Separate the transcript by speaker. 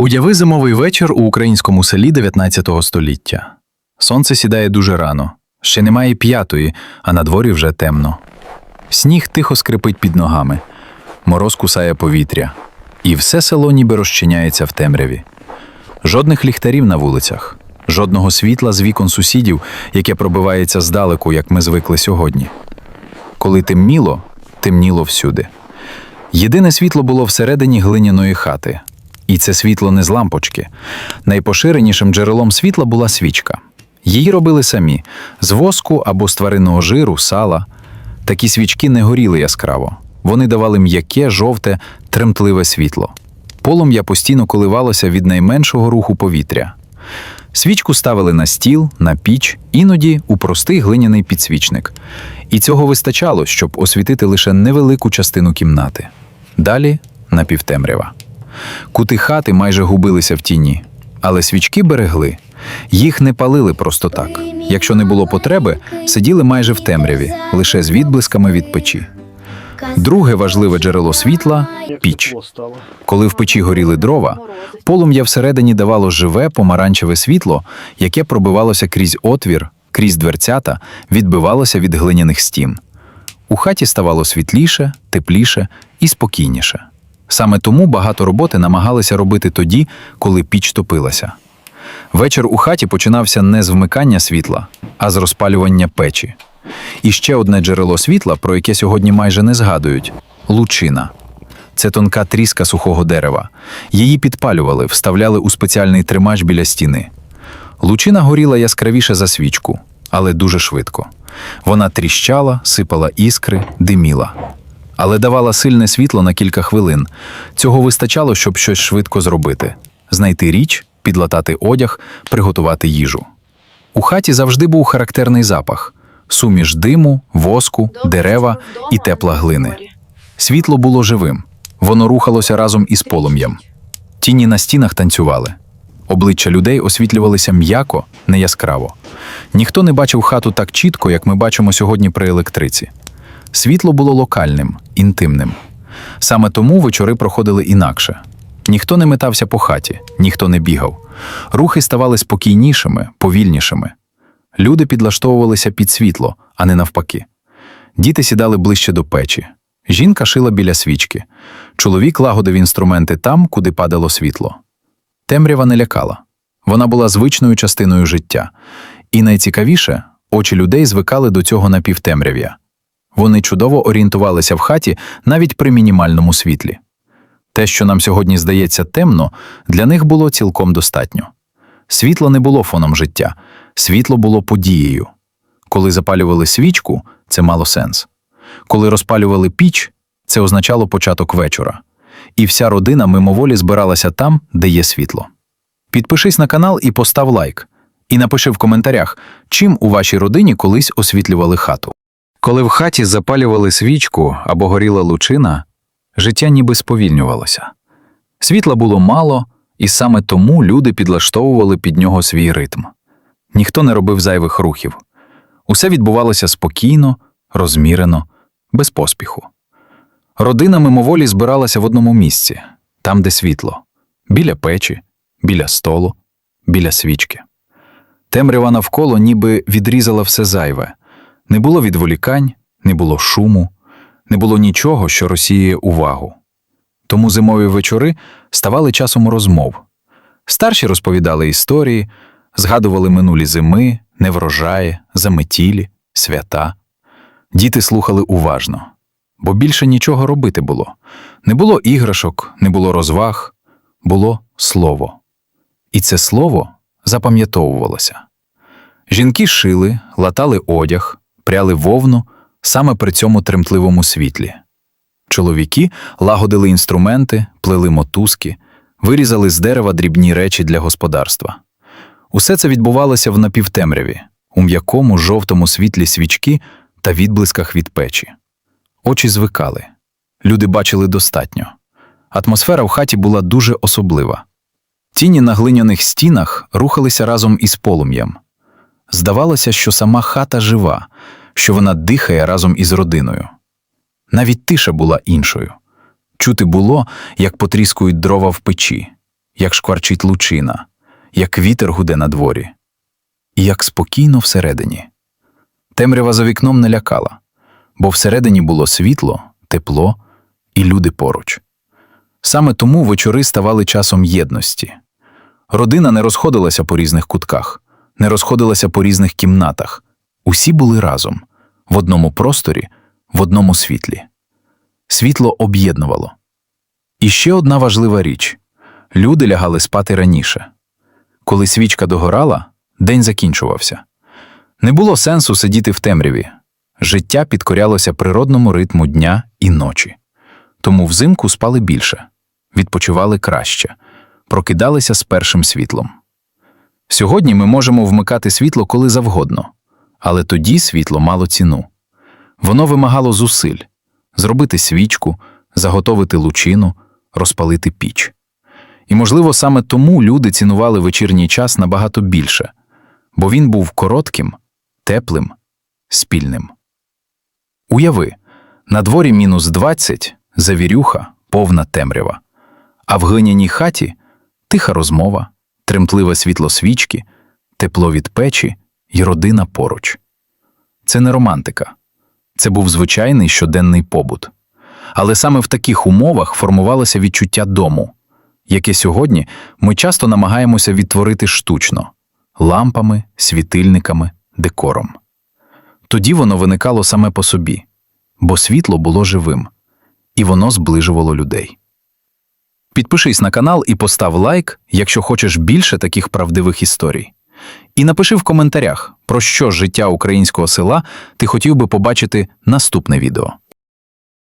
Speaker 1: Уяви зимовий вечір у українському селі 19 століття. Сонце сідає дуже рано, ще немає п'ятої, а на дворі вже темно. Сніг тихо скрипить під ногами, мороз кусає повітря, і все село ніби розчиняється в темряві. Жодних ліхтарів на вулицях, жодного світла з вікон сусідів, яке пробивається здалеку, як ми звикли сьогодні. Коли темніло, темніло всюди. Єдине світло було всередині глиняної хати. І це світло не з лампочки. Найпоширенішим джерелом світла була свічка. Її робили самі з воску або з тваринного жиру, сала. Такі свічки не горіли яскраво. Вони давали м'яке, жовте, тремтливе світло. Полум'я постійно коливалося від найменшого руху повітря. Свічку ставили на стіл, на піч, іноді у простий глиняний підсвічник. І цього вистачало, щоб освітити лише невелику частину кімнати. Далі напівтемрява. Кути хати майже губилися в тіні, але свічки берегли. Їх не палили просто так. Якщо не було потреби, сиділи майже в темряві, лише з відблисками від печі. Друге важливе джерело світла піч. Коли в печі горіли дрова, полум'я всередині давало живе помаранчеве світло, яке пробивалося крізь отвір, крізь дверцята, відбивалося від глиняних стін. У хаті ставало світліше, тепліше і спокійніше. Саме тому багато роботи намагалися робити тоді, коли піч топилася. Вечір у хаті починався не з вмикання світла, а з розпалювання печі. І ще одне джерело світла, про яке сьогодні майже не згадують лучина. Це тонка тріска сухого дерева. Її підпалювали, вставляли у спеціальний тримач біля стіни. Лучина горіла яскравіше за свічку, але дуже швидко. Вона тріщала, сипала іскри, диміла. Але давала сильне світло на кілька хвилин. Цього вистачало, щоб щось швидко зробити: знайти річ, підлатати одяг, приготувати їжу. У хаті завжди був характерний запах суміш диму, воску, дерева і тепла глини. Світло було живим, воно рухалося разом із полум'ям. Тіні на стінах танцювали. Обличчя людей освітлювалися м'яко, не яскраво. Ніхто не бачив хату так чітко, як ми бачимо сьогодні при електриці. Світло було локальним, інтимним. Саме тому вечори проходили інакше. Ніхто не метався по хаті, ніхто не бігав. Рухи ставали спокійнішими, повільнішими. Люди підлаштовувалися під світло, а не навпаки. Діти сідали ближче до печі. Жінка шила біля свічки. Чоловік лагодив інструменти там, куди падало світло. Темрява не лякала. Вона була звичною частиною життя. І найцікавіше, очі людей звикали до цього напівтемряв'я. Вони чудово орієнтувалися в хаті навіть при мінімальному світлі. Те, що нам сьогодні здається темно, для них було цілком достатньо. Світло не було фоном життя, світло було подією. Коли запалювали свічку, це мало сенс. Коли розпалювали піч, це означало початок вечора. І вся родина мимоволі збиралася там, де є світло. Підпишись на канал і постав лайк. І напиши в коментарях, чим у вашій родині колись освітлювали хату. Коли в хаті запалювали свічку або горіла лучина, життя ніби сповільнювалося. Світла було мало, і саме тому люди підлаштовували під нього свій ритм. Ніхто не робив зайвих рухів. Усе відбувалося спокійно, розмірено, без поспіху. Родина мимоволі збиралася в одному місці, там, де світло, біля печі, біля столу, біля свічки. Темрява навколо ніби відрізала все зайве. Не було відволікань, не було шуму, не було нічого, що розсіює увагу. Тому зимові вечори ставали часом розмов. Старші розповідали історії, згадували минулі зими, неврожаї, заметілі, свята. Діти слухали уважно, бо більше нічого робити було. Не було іграшок, не було розваг, було слово. І це слово запам'ятовувалося. Жінки шили, латали одяг, пряли вовну саме при цьому тремтливому світлі. Чоловіки лагодили інструменти, плели мотузки, вирізали з дерева дрібні речі для господарства. Усе це відбувалося в напівтемряві, у м'якому жовтому світлі свічки та відблисках від печі. Очі звикали. Люди бачили достатньо. Атмосфера в хаті була дуже особлива. Тіні на глиняних стінах рухалися разом із полум'ям. Здавалося, що сама хата жива, що вона дихає разом із родиною. Навіть тиша була іншою. Чути було, як потріскують дрова в печі, як шкварчить лучина, як вітер гуде на дворі, і як спокійно всередині. Темрява за вікном не лякала, бо всередині було світло, тепло і люди поруч. Саме тому вечори ставали часом єдності. Родина не розходилася по різних кутках, не розходилася по різних кімнатах. Усі були разом, в одному просторі, в одному світлі. Світло об'єднувало. І ще одна важлива річ люди лягали спати раніше. Коли свічка догорала, день закінчувався. Не було сенсу сидіти в темряві. Життя підкорялося природному ритму дня і ночі. Тому взимку спали більше, відпочивали краще, прокидалися з першим світлом. Сьогодні ми можемо вмикати світло коли завгодно, але тоді світло мало ціну. Воно вимагало зусиль зробити свічку, заготовити лучину, розпалити піч. І, можливо, саме тому люди цінували вечірній час набагато більше, бо він був коротким, теплим, спільним. Уяви, на дворі мінус 20, завірюха, повна темрява, а в глиняній хаті тиха розмова, тремтливе світло свічки, тепло від печі й родина поруч. Це не романтика, це був звичайний щоденний побут. Але саме в таких умовах формувалося відчуття дому, яке сьогодні ми часто намагаємося відтворити штучно лампами, світильниками, декором. Тоді воно виникало саме по собі, бо світло було живим, і воно зближувало людей. Підпишись на канал і постав лайк, якщо хочеш більше таких правдивих історій. І напиши в коментарях, про що життя українського села ти хотів би побачити наступне відео.